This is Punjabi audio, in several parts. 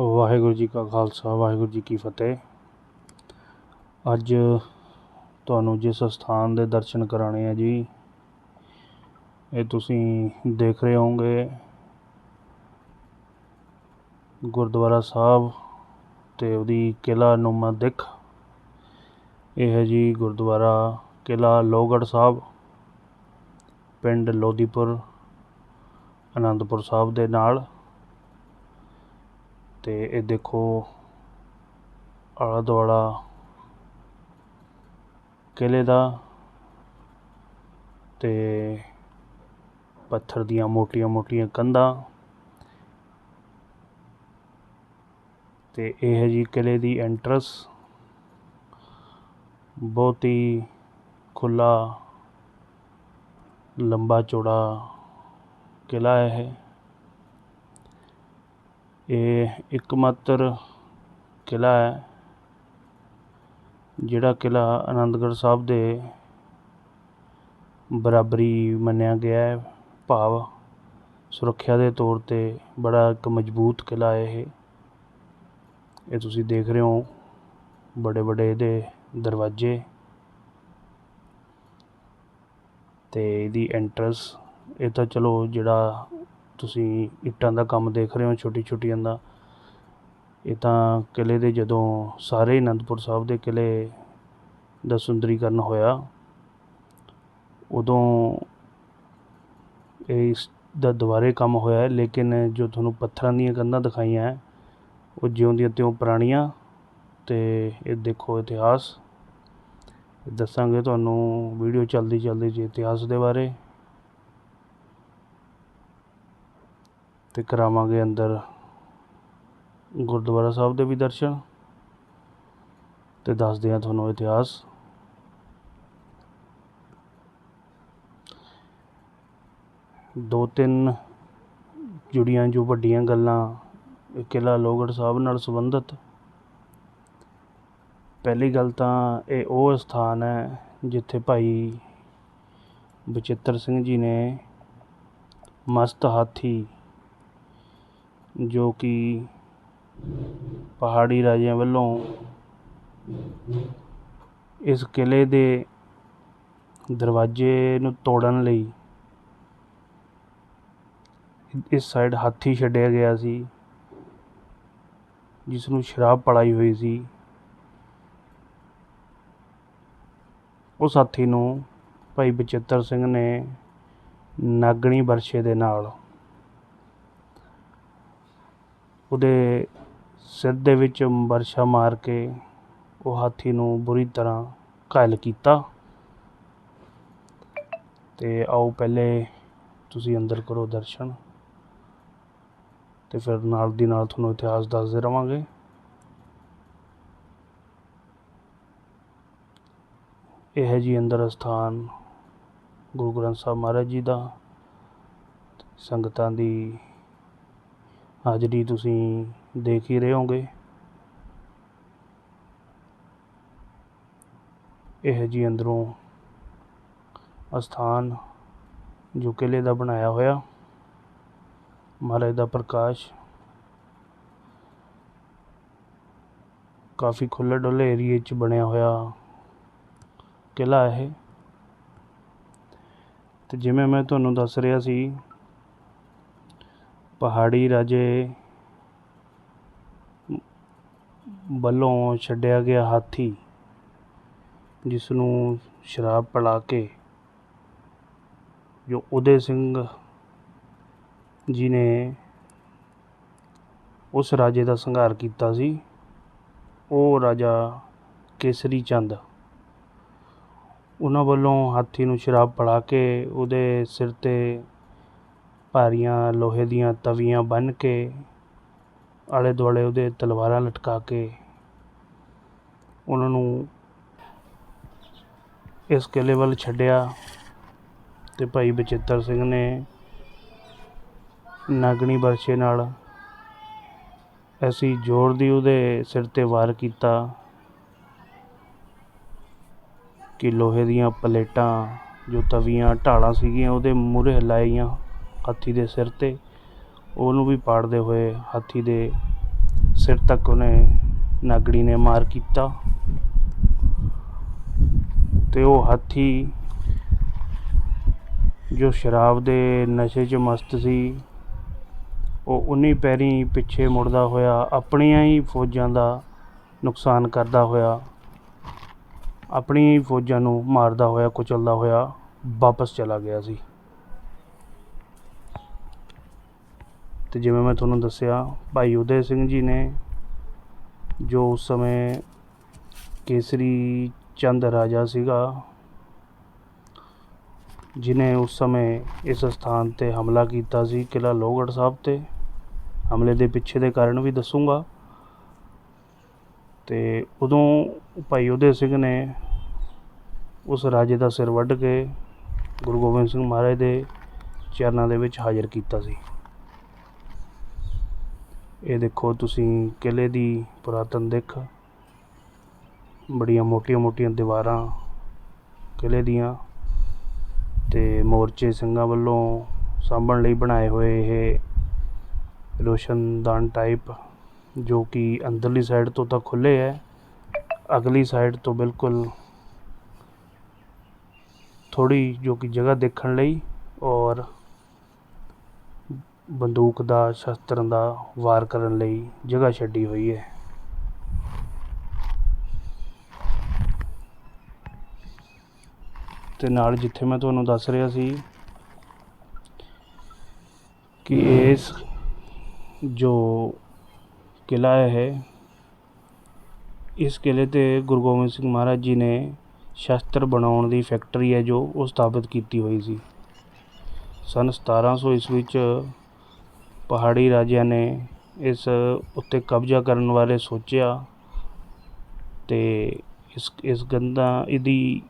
ਵਾਹਿਗੁਰੂ ਜੀ ਕਾ ਖਾਲਸਾ, ਵਾਹਿਗੁਰੂ ਜੀ ਕੀ ਫਤਿਹ। ਅੱਜ ਤੁਹਾਨੂੰ ਜਿਸ ਸਥਾਨ ਦੇ ਦਰਸ਼ਨ ਕਰਾਣੇ ਆ ਜੀ, ਇਹ ਤੁਸੀਂ ਦੇਖ ਰਹੇ ਹੋਵੋਗੇ। ਗੁਰਦੁਆਰਾ ਸਾਹਿਬ ਤੇ ਉਹਦੀ ਕਿਲਾ ਨੁਮਾ ਦਿੱਖ। ਇਹ ਹੈ ਜੀ ਗੁਰਦੁਆਰਾ ਕਿਲਾ ਲੋਹਗੜ੍ਹ ਸਾਹਿਬ, ਪਿੰਡ ਲੋਧੀਪੁਰ ਅਨੰਦਪੁਰ ਸਾਹਿਬ ਦੇ ਨਾਲ। ਤੇ ਇਹ ਦੇਖੋ ਆਲਾ ਦੁਆਲਾ ਕਿਲ੍ਹੇ ਦਾ ਅਤੇ ਪੱਥਰ ਦੀਆਂ ਮੋਟੀਆਂ-ਮੋਟੀਆਂ ਕੰਧਾਂ ਤੇ ਇਹ ਹੈ ਜੀ ਕਿਲੇ ਦੀ ਐਂਟਰਸ ਬਹੁਤ ਹੀ ਖੁੱਲਾ ਲੰਬਾ ਚੌੜਾ ਕਿਲਾ ਹੈ ਇਹ ਇਹ ਇੱਕਮਾਤਰ ਕਿਲਾ ਹੈ, ਜਿਹੜਾ ਕਿਲ੍ਹਾ ਆਨੰਦਗੜ੍ਹ ਸਾਹਿਬ ਦੇ ਬਰਾਬਰੀ ਮੰਨਿਆ ਗਿਆ ਹੈ। ਭਾਵ ਸੁਰੱਖਿਆ ਦੇ ਤੌਰ 'ਤੇ ਬੜਾ ਇੱਕ ਮਜ਼ਬੂਤ ਕਿਲ੍ਹਾ ਹੈ ਇਹ। ਇਹ ਤੁਸੀਂ ਦੇਖ ਰਹੇ ਹੋ ਬੜੇ ਬੜੇ ਇਹਦੇ ਦਰਵਾਜ਼ੇ ਤੇ ਇਹਦੀ ਐਂਟਰਸ ਇਹ ਤਾਂ ਚਲੋ ਜਿਹੜਾ ਤੁਸੀਂ ਇੱਟਾਂ ਦਾ ਕੰਮ ਦੇਖ ਰਹੇ ਹੋ ਛੋਟੀ ਛੋਟੀਆਂ ਦਾ, ਇਹ ਤਾਂ ਕਿਲੇ ਦੇ ਜਦੋਂ ਸਾਰੇ ਅਨੰਦਪੁਰ ਸਾਹਿਬ ਦੇ ਕਿਲੇ ਦਾ ਸੁੰਦਰੀਕਰਨ ਹੋਇਆ, ਉਦੋਂ ਇਸ ਦਾ ਦੁਬਾਰੇ ਕੰਮ ਹੋਇਆ, ਲੇਕਿਨ ਜੋ ਤੁਹਾਨੂੰ ਪੱਥਰਾਂ ਦੀਆਂ ਕੰਧਾਂ ਦਿਖਾਈਆਂ ਹੈ ਉਹ ਜਿਉਂ ਦੀਆਂ ਤਿਉਂ ਪੁਰਾਣੀਆਂ, ਤੇ ਇਹ ਦੇਖੋ ਇਤਿਹਾਸ। ਦੱਸਾਂਗੇ ਤੁਹਾਨੂੰ ਵੀਡੀਓ ਚੱਲਦੀ ਚੱਲਦੀ ਜੀ ਇਤਿਹਾਸ ਦੇ ਬਾਰੇ। ਅਤੇ ਕਰਾਵਾਂਗੇ ਅੰਦਰ ਗੁਰਦੁਆਰਾ ਸਾਹਿਬ ਦੇ ਵੀ ਦਰਸ਼ਨ ਅਤੇ ਦੱਸਦੇ ਹਾਂ ਤੁਹਾਨੂੰ ਇਤਿਹਾਸ। ਦੋ ਤਿੰਨ ਜੁੜੀਆਂ ਜੋ ਵੱਡੀਆਂ ਗੱਲਾਂ ਕਿਲਾ ਕਿਲ੍ਹਾ ਲੋਹਗੜ੍ਹ ਸਾਹਿਬ ਨਾਲ ਸੰਬੰਧਿਤ। ਪਹਿਲੀ ਗੱਲ ਤਾਂ ਇਹ ਉਹ ਸਥਾਨ ਹੈ ਜਿੱਥੇ ਭਾਈ ਬਚਿੱਤਰ ਸਿੰਘ ਜੀ ਨੇ ਮਸਤ ਹਾਥੀ ਜੋ ਕਿ ਪਹਾੜੀ ਰਾਜਿਆਂ ਵੱਲੋਂ ਇਸ ਕਿਲ੍ਹੇ ਦੇ ਦਰਵਾਜ਼ੇ ਨੂੰ ਤੋੜਨ ਲਈ ਇਸ ਸਾਈਡ ਹਾਥੀ ਛੱਡਿਆ ਗਿਆ ਸੀ, ਜਿਸ ਨੂੰ ਸ਼ਰਾਬ ਪੜਾਈ ਹੋਈ ਸੀ। ਉਸ ਹਾਥੀ ਨੂੰ ਭਾਈ ਬਚਿੱਤਰ ਸਿੰਘ ਨੇ ਨਾਗਣੀ ਵਰਸ਼ੇ ਦੇ ਨਾਲ ਉਹਦੇ ਸਿਰ ਦੇ ਵਿੱਚ ਵਰਸ਼ਾ ਮਾਰ ਕੇ ਉਹ ਹਾਥੀ ਨੂੰ ਬੁਰੀ ਤਰ੍ਹਾਂ ਘਾਇਲ ਕੀਤਾ। ਤੇ ਆਓ ਪਹਿਲੇ ਤੁਸੀਂ ਅੰਦਰ ਕਰੋ ਦਰਸ਼ਨ। ਤੇ ਫਿਰ ਨਾਲ ਦੀ ਨਾਲ ਤੁਹਾਨੂੰ ਇਤਿਹਾਸ ਦੱਸਦੇ ਰਵਾਂਗੇ। ਇਹ ਹੈ ਜੀ ਅੰਦਰ ਅਸਥਾਨ ਗੁਰੂ ਗ੍ਰੰਥ ਸਾਹਿਬ ਮਹਾਰਾਜ ਜੀ ਦਾ। ਸੰਗਤਾਂ ਦੀ ਹਾਜ਼ਰੀ ਤੁਸੀਂ ਦੇਖ ਹੀ ਰਹੇ ਹੋਗੇ ਇਹ ਹੈ ਜੀ ਅੰਦਰੋਂ ਅਸਥਾਨ ਜੋ ਕਿਲੇ ਦਾ ਬਣਾਇਆ ਹੋਇਆ, ਮਹਾਰਾਜ ਦਾ ਪ੍ਰਕਾਸ਼ ਕਾਫੀ ਖੁੱਲ੍ਹੇ ਡੁੱਲੇ ਏਰੀਏ 'ਚ ਬਣਿਆ ਹੋਇਆ ਕਿਲਾ ਇਹ। ਤੇ ਜਿਵੇਂ ਮੈਂ ਤੁਹਾਨੂੰ ਦੱਸ ਰਿਹਾ ਸੀ ਪਹਾੜੀ ਰਾਜੇ ਵੱਲੋਂ ਛੱਡਿਆ ਗਿਆ ਹਾਥੀ ਜਿਸ ਨੂੰ ਸ਼ਰਾਬ ਪਿਲਾ ਕੇ ਜੋ ਉਦੇ ਸਿੰਘ ਜੀ ਨੇ ਉਸ ਰਾਜੇ ਦਾ ਸੰਘਾਰ ਕੀਤਾ ਸੀ, ਉਹ ਰਾਜਾ ਕੇਸਰੀ ਚੰਦ। ਉਹਨਾਂ ਵੱਲੋਂ ਹਾਥੀ ਨੂੰ ਸ਼ਰਾਬ ਪਿਲਾ ਕੇ ਉਹਦੇ ਸਿਰ 'ਤੇ ਭਾਰੀਆਂ ਲੋਹੇ ਦੀਆਂ ਤਵੀਆਂ ਬੰਨ੍ਹ ਕੇ ਆਲੇ ਦੁਆਲੇ ਉਹਦੇ ਤਲਵਾਰਾਂ ਲਟਕਾ ਕੇ ਉਹਨਾਂ ਨੂੰ ਇਸ ਕਿਲੇ ਵੱਲ ਛੱਡਿਆ ਤੇ ਭਾਈ ਬਚਿੱਤਰ ਸਿੰਘ ਨੇ ਨਾਗਣੀ ਵਰਸ਼ੇ ਨਾਲ ਐਸੀ ਜ਼ੋਰ ਦੀ ਉਹਦੇ ਸਿਰ 'ਤੇ ਵਾਰ ਕੀਤਾ ਕਿ ਲੋਹੇ ਦੀਆਂ ਪਲੇਟਾਂ, ਜੋ ਤਵੀਆਂ, ਢਾਲਾਂ ਸੀਗੀਆਂ, ਉਹਦੇ ਮੂਹਰੇ ਹਿਲਾਈਆਂ ਹਾਥੀ ਦੇ ਸਿਰ 'ਤੇ। ਉਹਨੂੰ ਵੀ ਪਾੜਦੇ ਹੋਏ ਹਾਥੀ ਦੇ ਸਿਰ ਤੱਕ ਉਹਨੇ ਨਾਗੜੀ ਨੇ ਮਾਰ ਕੀਤਾ। ਤੇ ਉਹ ਹਾਥੀ ਜੋ ਸ਼ਰਾਬ ਦੇ ਨਸ਼ੇ 'ਚ ਮਸਤ ਸੀ, ਉਹ ਉਨੀ ਪੈਰੀ ਪਿੱਛੇ ਮੁੜਦਾ ਹੋਇਆ, ਆਪਣੀਆਂ ਹੀ ਫੌਜਾਂ ਦਾ ਨੁਕਸਾਨ ਕਰਦਾ ਹੋਇਆ ਆਪਣੀ ਹੀ ਫੌਜਾਂ ਨੂੰ ਮਾਰਦਾ ਹੋਇਆ, ਕੁਚਲਦਾ ਹੋਇਆ ਵਾਪਸ ਚਲਾ ਗਿਆ ਸੀ। ਤੇ ਜਿਵੇਂ ਮੈਂ ਤੁਹਾਨੂੰ ਦੱਸਿਆ, ਭਾਈ ਉਦੈ ਸਿੰਘ ਜੀ ਨੇ ਜੋ ਉਸ ਸਮੇਂ ਕੇਸਰੀ ਚੰਦ ਰਾਜਾ ਸੀਗਾ, ਜਿਨੇ ਉਸ ਸਮੇਂ ਇਸ ਸਥਾਨ ਤੇ ਹਮਲਾ ਕੀਤਾ ਸੀ ਕਿਲਾ ਲੋਹਗੜ੍ਹ ਸਾਹਿਬ ਤੇ। ਹਮਲੇ ਦੇ ਪਿੱਛੇ ਦੇ ਕਾਰਨ ਵੀ ਦੱਸੂਗਾ। ਤੇ ਉਦੋਂ ਭਾਈ ਉਦੈ ਸਿੰਘ ਨੇ ਉਸ ਰਾਜੇ ਦਾ ਸਿਰ ਵੱਢ ਕੇ ਗੁਰੂ ਗੋਬਿੰਦ ਸਿੰਘ ਮਹਾਰਾਜ ਦੇ ਚਰਨਾਂ ਦੇ ਵਿੱਚ ਹਾਜ਼ਰ ਕੀਤਾ ਸੀ। ਇਹ ਦੇਖੋ ਤੁਸੀਂ ਕਿਲੇ ਦੀ ਪੁਰਾਤਨ ਦਿੱਖ। ਬੜੀਆਂ ਮੋਟੀਆਂ-ਮੋਟੀਆਂ ਦੀਵਾਰਾਂ ਕਿਲੇ ਦੀਆਂ ਤੇ ਮੋਰਚੇ ਸਿੰਘਾਂ ਵੱਲੋਂ ਸਾਂਭਣ ਲਈ ਬਣਾਏ ਹੋਏ ਇਹ ਰੋਸ਼ਨਦਾਨ ਟਾਈਪ ਜੋ ਕਿ ਅੰਦਰਲੀ ਸਾਈਡ ਤੋਂ ਤਾਂ ਖੁੱਲੇ ਹੈ, ਅਗਲੀ ਸਾਈਡ ਤੋਂ ਬਿਲਕੁਲ ਥੋੜੀ ਜੋ ਕਿ ਜਗ੍ਹਾ ਦੇਖਣ ਲਈ ਬੰਦੂਕ ਦਾ ਸ਼ਸਤਰਾਂ ਦਾ ਵਾਰ ਕਰਨ ਲਈ ਜਗ੍ਹਾ ਛੱਡੀ ਹੋਈ ਹੈ। ਤੇ ਨਾਲ ਜਿੱਥੇ ਮੈਂ ਤੁਹਾਨੂੰ ਦੱਸ ਰਿਹਾ ਸੀ ਕਿ ਇਸ ਜੋ ਕਿਲਾ ਹੈ, ਇਸ ਕਿਲੇ ਤੇ ਗੁਰੂ ਗੋਬਿੰਦ ਸਿੰਘ ਮਹਾਰਾਜ ਜੀ ਨੇ ਸ਼ਸਤਰ ਬਣਾਉਣ ਦੀ ਫੈਕਟਰੀ ਹੈ ਜੋ ਉਹ ਸਥਾਪਿਤ ਕੀਤੀ ਹੋਈ ਸੀ। ਸਨ 1700 ਈਸਵੀ 'ਚ ਪਹਾੜੀ ਰਾਜਿਆਂ ਨੇ ਇਸ ਉੱਤੇ ਕਬਜ਼ਾ ਕਰਨ ਬਾਰੇ ਸੋਚਿਆ ਅਤੇ ਇਸ ਇਸ ਕੰਧਾਂ ਇਹਦੀ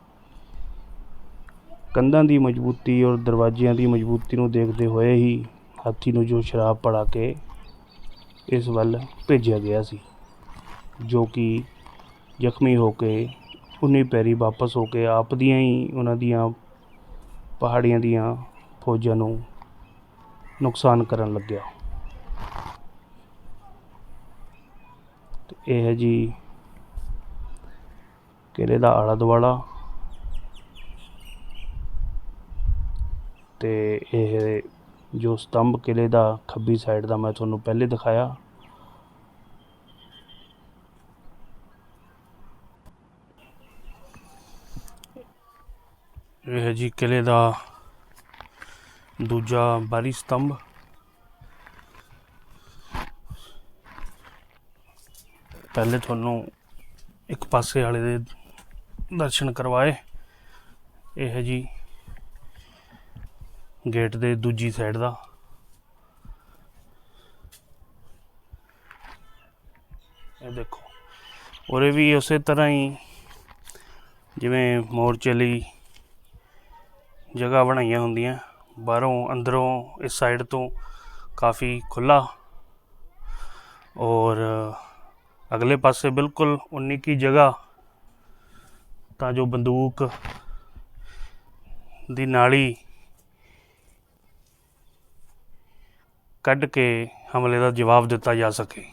ਕੰਧਾਂ ਦੀ ਮਜ਼ਬੂਤੀ ਔਰ ਦਰਵਾਜ਼ਿਆਂ ਦੀ ਮਜ਼ਬੂਤੀ ਨੂੰ ਦੇਖਦੇ ਹੋਏ ਹੀ ਹਾਥੀ ਨੂੰ ਜੋ ਸ਼ਰਾਬ ਪੜਾ ਕੇ ਇਸ ਵੱਲ ਭੇਜਿਆ ਗਿਆ ਸੀ, ਜੋ ਕਿ ਜ਼ਖਮੀ ਹੋ ਕੇ ਉਨੀ ਪੈਰੀ ਵਾਪਸ ਹੋ ਕੇ ਆਪ ਦੀਆਂ ਹੀ ਉਹਨਾਂ ਦੀਆਂ ਪਹਾੜੀਆਂ ਦੀਆਂ ਫੌਜਾਂ ਨੂੰ ਨੁਕਸਾਨ ਕਰਨ ਲੱਗਿਆ। ਤੇ ਇਹ ਹੈ ਜੀ ਕਿਲੇ ਦਾ ਆਲਾ ਦੁਆਲਾ। ਤੇ ਇਹ ਜੋ ਸਤੰਭ ਕਿਲੇ ਦਾ ਖੱਬੀ ਸਾਈਡ ਦਾ ਮੈਂ ਤੁਹਾਨੂੰ ਪਹਿਲੇ ਦਿਖਾਇਆ। ਇਹ ਹੈ ਜੀ ਕਿਲੇ ਦਾ ਦੂਜਾ ਬਾਰੀ ਸਤੰਭ। ਪਹਿਲੇ ਤੁਹਾਨੂੰ ਇੱਕ ਪਾਸੇ ਵਾਲੇ ਦੇ ਦਰਸ਼ਨ ਕਰਵਾਏ। ਇਹ ਹੈ ਜੀ ਗੇਟ ਦੇ ਦੂਜੀ ਸਾਈਡ ਦਾ। ਇਹ ਦੇਖੋ, ਉਰੇ ਵੀ ਉਸੇ ਤਰ੍ਹਾਂ ਹੀ ਜਿਵੇਂ ਮੋਰਚੇ ਲਈ ਜਗ੍ਹਾ ਬਣਾਈਆਂ ਹੁੰਦੀਆਂ। ਬਾਹਰੋਂ, ਅੰਦਰੋਂ, ਇਸ ਸਾਈਡ ਤੋਂ ਕਾਫੀ ਖੁੱਲਾ ਔਰ ਅਗਲੇ ਪਾਸੇ ਬਿਲਕੁਲ ਉਨੀ ਕੀ ਜਗ੍ਹਾ ਤਾਂ ਜੋ ਬੰਦੂਕ ਦੀ ਨਾਲੀ ਕੱਢ ਕੇ ਹਮਲੇ ਦਾ ਜਵਾਬ ਦਿੱਤਾ ਜਾ ਸਕੇ।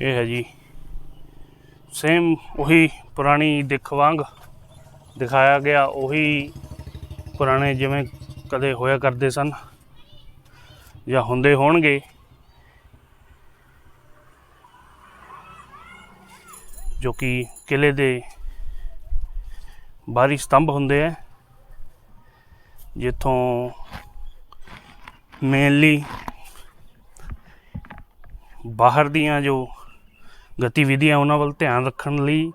ਇਹ ਹੈ ਜੀ ਸੇਮ ਉਹੀ ਪੁਰਾਣੀ ਦਿੱਖ ਵਾਂਗ ਦਿਖਾਇਆ ਗਿਆ, ਉਹੀ ਪੁਰਾਣੇ ਜਿਵੇਂ ਕਦੇ ਹੋਇਆ ਕਰਦੇ ਸਨ ਜਾਂ ਹੁੰਦੇ ਹੋਣਗੇ। ਜੋ ਕਿ ਕਿਲੇ ਦੇ ਬਾਹਰੀ ਸਤੰਭ ਹੁੰਦੇ ਆ, ਜਿੱਥੋਂ ਮੇਨਲੀ ਬਾਹਰ ਦੀਆਂ ਜੋ ਗਤੀਵਿਧੀਆਂ ਉਹਨਾਂ ਵੱਲ ਧਿਆਨ ਰੱਖਣ ਲਈ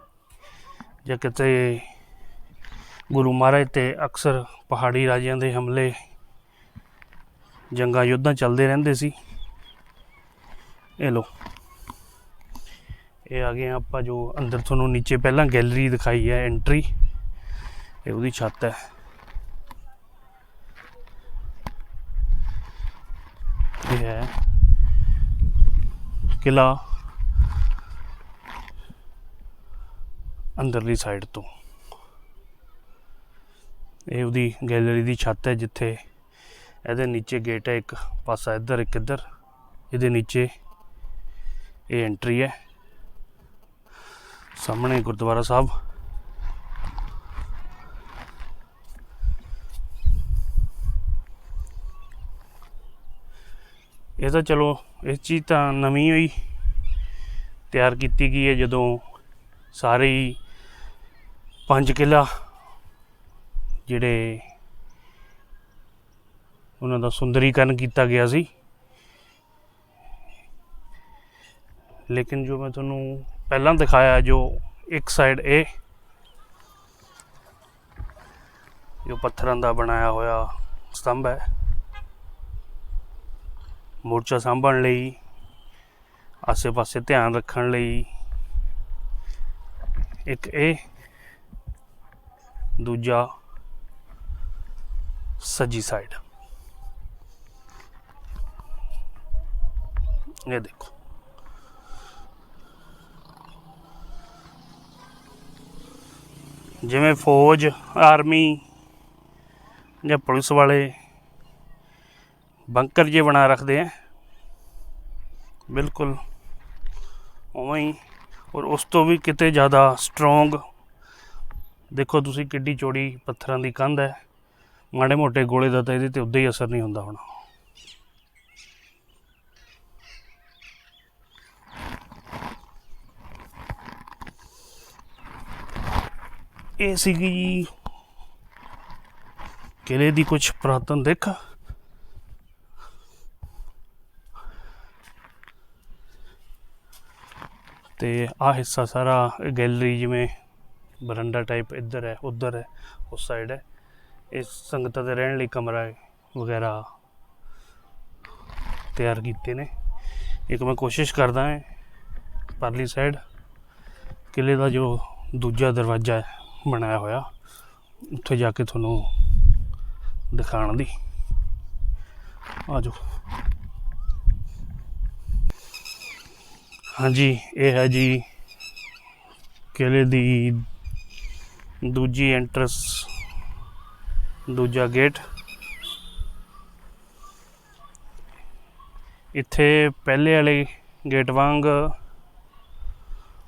ਜਾਂ ਕਿਤੇ ਗੁਰੂ ਮਹਾਰਾਜ ਤੇ ਅਕਸਰ ਪਹਾੜੀ ਰਾਜਿਆਂ ਦੇ ਹਮਲੇ ਜੰਗਾਂ ਯੁੱਧਾਂ ਚੱਲਦੇ ਰਹਿੰਦੇ ਸੀ। ਇਹ ਲੋ ਇਹ ਆ ਗਏ ਆਪਾਂ ਜੋ ਅੰਦਰ ਤੁਹਾਨੂੰ ਨੀਚੇ ਪਹਿਲਾਂ ਗੈਲਰੀ ਦਿਖਾਈ ਹੈ ਐਂਟਰੀ ਇਹ ਉਹਦੀ ਛੱਤ ਹੈ। ਇਹ ਹੈ ਕਿਲਾ। ਅੰਦਰਲੀ ਸਾਈਡ ਤੋਂ। ਇਹ ਉਹਦੀ ਗੈਲਰੀ ਦੀ ਛੱਤ ਹੈ ਜਿੱਥੇ ਇਹਦੇ ਨੀਚੇ ਗੇਟ ਹੈ, ਇੱਕ ਪਾਸਾ ਇੱਧਰ, ਇੱਕ ਇੱਧਰ। ਇਹਦੇ ਨੀਚੇ ਇਹ ਐਂਟਰੀ ਹੈ। ਸਾਹਮਣੇ ਗੁਰਦੁਆਰਾ ਸਾਹਿਬ। ਇਹ ਤਾਂ ਚਲੋ ਇਸ ਚੀਜ਼ ਤਾਂ ਨਵੀਂ ਹੋਈ, ਤਿਆਰ ਕੀਤੀ ਗਈ ਹੈ ਜਦੋਂ ਸਾਰੇ ਹੀ ਪੰਜ ਕਿਲਾ ਜਿਹੜੇ ਉਹਨਾਂ ਦਾ ਸੁੰਦਰੀਕਰਨ ਕੀਤਾ ਗਿਆ ਸੀ। ਲੇਕਿਨ ਜੋ ਮੈਂ ਤੁਹਾਨੂੰ ਪਹਿਲਾਂ ਦਿਖਾਇਆ ਜੋ ਇੱਕ ਸਾਈਡ ਇਹ ਜੋ ਪੱਥਰਾਂ ਦਾ ਬਣਾਇਆ ਹੋਇਆ ਸਤੰਭ ਹੈ। ਮੋਰਚਾ ਸੰਭਾਲਣ ਲਈ, ਆਸੇ-ਪਾਸੇ ਧਿਆਨ ਰੱਖਣ ਲਈ ਇੱਕ ਇਹ ਦੂਜਾ ਸੱਜੀ ਸਾਈਡ ਇਹ ਦੇਖੋ। ਜਿਵੇਂ ਫੌਜ, ਆਰਮੀ ਜਾਂ ਪੁਲਿਸ ਵਾਲੇ ਬੰਕਰ ਜੇ ਬਣਾ ਰੱਖਦੇ ਆ, ਬਿਲਕੁਲ ਉਵੇਂ ਹੀ। ਔਰ ਉਸ ਤੋਂ ਵੀ ਕਿਤੇ ਜ਼ਿਆਦਾ ਸਟਰੋਂਗ ਦੇਖੋ ਤੁਸੀਂ ਕਿੱਡੀ ਚੌੜੀ ਪੱਥਰਾਂ ਦੀ ਕੰਧ ਹੈ। ਮਾੜੇ ਮੋਟੇ ਗੋਲੇ ਦਾ ਤਾਂ ਇਹਦੇ ਤੇ ਉਦਾਂ ਹੀ ਅਸਰ ਨਹੀਂ ਹੁੰਦਾ ਹੁਣ। ਇਹ ਸੀਗੀ ਜੀ ਕਿਲੇ ਦੀ ਕੁਝ ਪੁਰਾਤਨ ਦੇਖ। ਤੇ ਆ ਹਿੱਸਾ ਸਾਰਾ ਗੈਲਰੀ ਜਿਵੇਂ ਬਰੰਡਾ ਟਾਈਪ ਇੱਧਰ ਹੈ, ਉੱਧਰ ਹੈ, ਉਸ ਸਾਈਡ ਹੈ। ਇਸ ਸੰਗਤਾਂ ਦੇ ਰਹਿਣ ਲਈ ਕਮਰਾ ਵਗੈਰਾ ਤਿਆਰ ਕੀਤੇ ਨੇ। ਇੱਕ ਮੈਂ ਕੋਸ਼ਿਸ਼ ਕਰਦਾ ਹਾਂ ਪਰਲੀ ਸਾਈਡ ਕਿਲੇ ਦਾ ਜੋ ਦੂਜਾ ਦਰਵਾਜ਼ਾ ਹੈ, ਬਣਾਇਆ ਹੋਇਆ, ਉੱਥੇ ਜਾ ਕੇ ਤੁਹਾਨੂੰ ਦਿਖਾਉਣ ਦੀ। ਆ ਜਾਓ ਹਾਂਜੀ, ਇਹ ਹੈ ਜੀ ਕਿਲੇ ਦੀ ਦੂਜੀ ਐਂਟਰਸ ਦੂਜਾ ਗੇਟ ਇੱਥੇ ਪਹਿਲੇ ਵਾਲੇ ਗੇਟ ਵਾਂਗ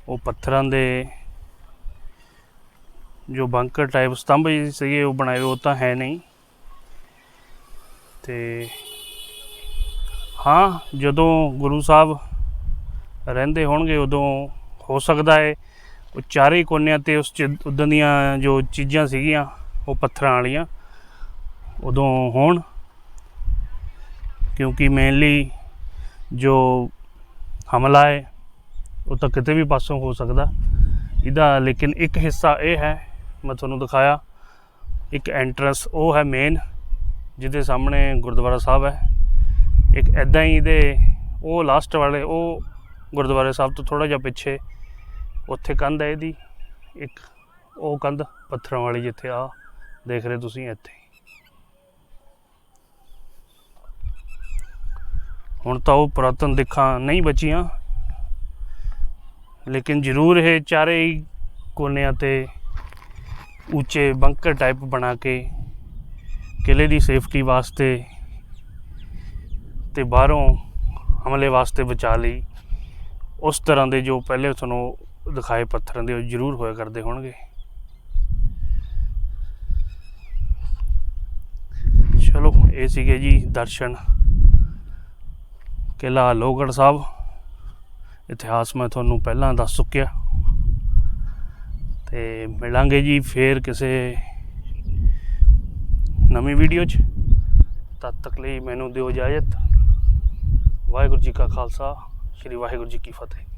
ਉਹ ਪੱਥਰਾਂ ਦੇ ਜੋ ਬੰਕਰ ਟਾਈਪ ਸਤੰਭ ਜਿਹੇ ਸੀਗੇ ਉਹ ਬਣਾਏ ਹੋਏ ਉਹ ਤਾਂ ਹੈ ਨਹੀਂ। ਤੇ ਹਾਂ, ਜਦੋਂ ਗੁਰੂ ਸਾਹਿਬ ਰਹਿੰਦੇ ਹੋਣਗੇ, ਉਦੋਂ ਹੋ ਸਕਦਾ ਹੈ ਉਹ ਚਾਰੇ ਕੋਨਿਆਂ ਤੇ ਉਸ ਚ ਉਦੋਂ ਦੀਆਂ ਜੋ ਚੀਜ਼ਾਂ ਸੀਗੀਆਂ, ਉਹ ਪੱਥਰਾਂ ਵਾਲੀਆਂ, ਉਦੋਂ ਹੋਣ। ਕਿਉਂਕਿ ਮੇਨਲੀ ਜੋ ਹਮਲਾ ਹੈ, ਉਹ ਤਾਂ ਕਿਤੇ ਵੀ ਪਾਸੋਂ ਹੋ ਸਕਦਾ। ਇਹਦਾ ਲੇਕਿਨ ਇੱਕ ਹਿੱਸਾ ਇਹ ਹੈ, ਮੈਂ ਤੁਹਾਨੂੰ ਦਿਖਾਇਆ, ਇੱਕ ਐਂਟਰੈਂਸ ਉਹ ਹੈ ਮੇਨ ਜਿਹਦੇ ਸਾਹਮਣੇ ਗੁਰਦੁਆਰਾ ਸਾਹਿਬ ਹੈ। ਇੱਕ ਐਦਾਂ ਹੀ ਇਹਦੇ ਉਹ ਲਾਸਟ ਵਾਲੇ, ਉਹ ਗੁਰਦੁਆਰੇ ਸਾਹਿਬ ਤੋਂ ਥੋੜਾ ਜਿਹਾ ਪਿੱਛੇ ਉੱਥੇ ਕੰਧ ਹੈ ਇਹਦੀ, ਇੱਕ ਉਹ ਕੰਧ ਪੱਥਰਾਂ ਵਾਲੀ ਜਿੱਥੇ ਆ, ਦੇਖ ਰਹੇ ਤੁਸੀਂ ਇੱਥੇ। ਹੁਣ ਤਾਂ ਉਹ ਪੁਰਾਤਨ ਦਿਖਾਂ ਨਹੀਂ ਬਚੀਆਂ, ਲੇਕਿਨ ਜ਼ਰੂਰ ਇਹ ਚਾਰੇ ਹੀ ਕੋਨਿਆਂ ਤੇ ਉੱਚੇ ਬੰਕਰ ਟਾਈਪ ਬਣਾ ਕੇ ਕਿਲੇ ਦੀ ਸੇਫਟੀ ਵਾਸਤੇ ਤੇ ਬਾਹਰੋਂ ਹਮਲੇ ਵਾਸਤੇ ਬਚਾ ਲਈ। ਉਸ ਤਰ੍ਹਾਂ ਦੇ ਜੋ ਪਹਿਲੇ ਤੁਹਾਨੂੰ ਦਿਖਾਏ ਪੱਥਰਾਂ ਦੇ ਉਹ ਜ਼ਰੂਰ ਹੋਇਆ ਕਰਦੇ ਹੋਣਗੇ। ਚਲੋ, ਇਹ ਸੀਗੇ ਜੀ ਦਰਸ਼ਨ। ਕਿਲਾ ਲੋਹਗੜ੍ਹ ਸਾਹਿਬ। ਇਤਿਹਾਸ ਮੈਂ ਤੁਹਾਨੂੰ ਪਹਿਲਾਂ ਦੱਸ ਚੁੱਕਿਆ। ਤੇ ਮਿਲਾਂਗੇ ਜੀ ਫੇਰ ਕਿਸੇ ਨਵੀਂ ਵੀਡੀਓ 'ਚ। ਤਦ ਤੱਕ ਲਈ ਮੈਨੂੰ ਦਿਓ ਇਜਾਜ਼ਤ। ਵਾਹਿਗੁਰੂ ਜੀ ਕਾ ਖਾਲਸਾ, ਸ੍ਰੀ ਵਾਹਿਗੁਰੂ ਜੀ ਕੀ ਫਤਿਹ।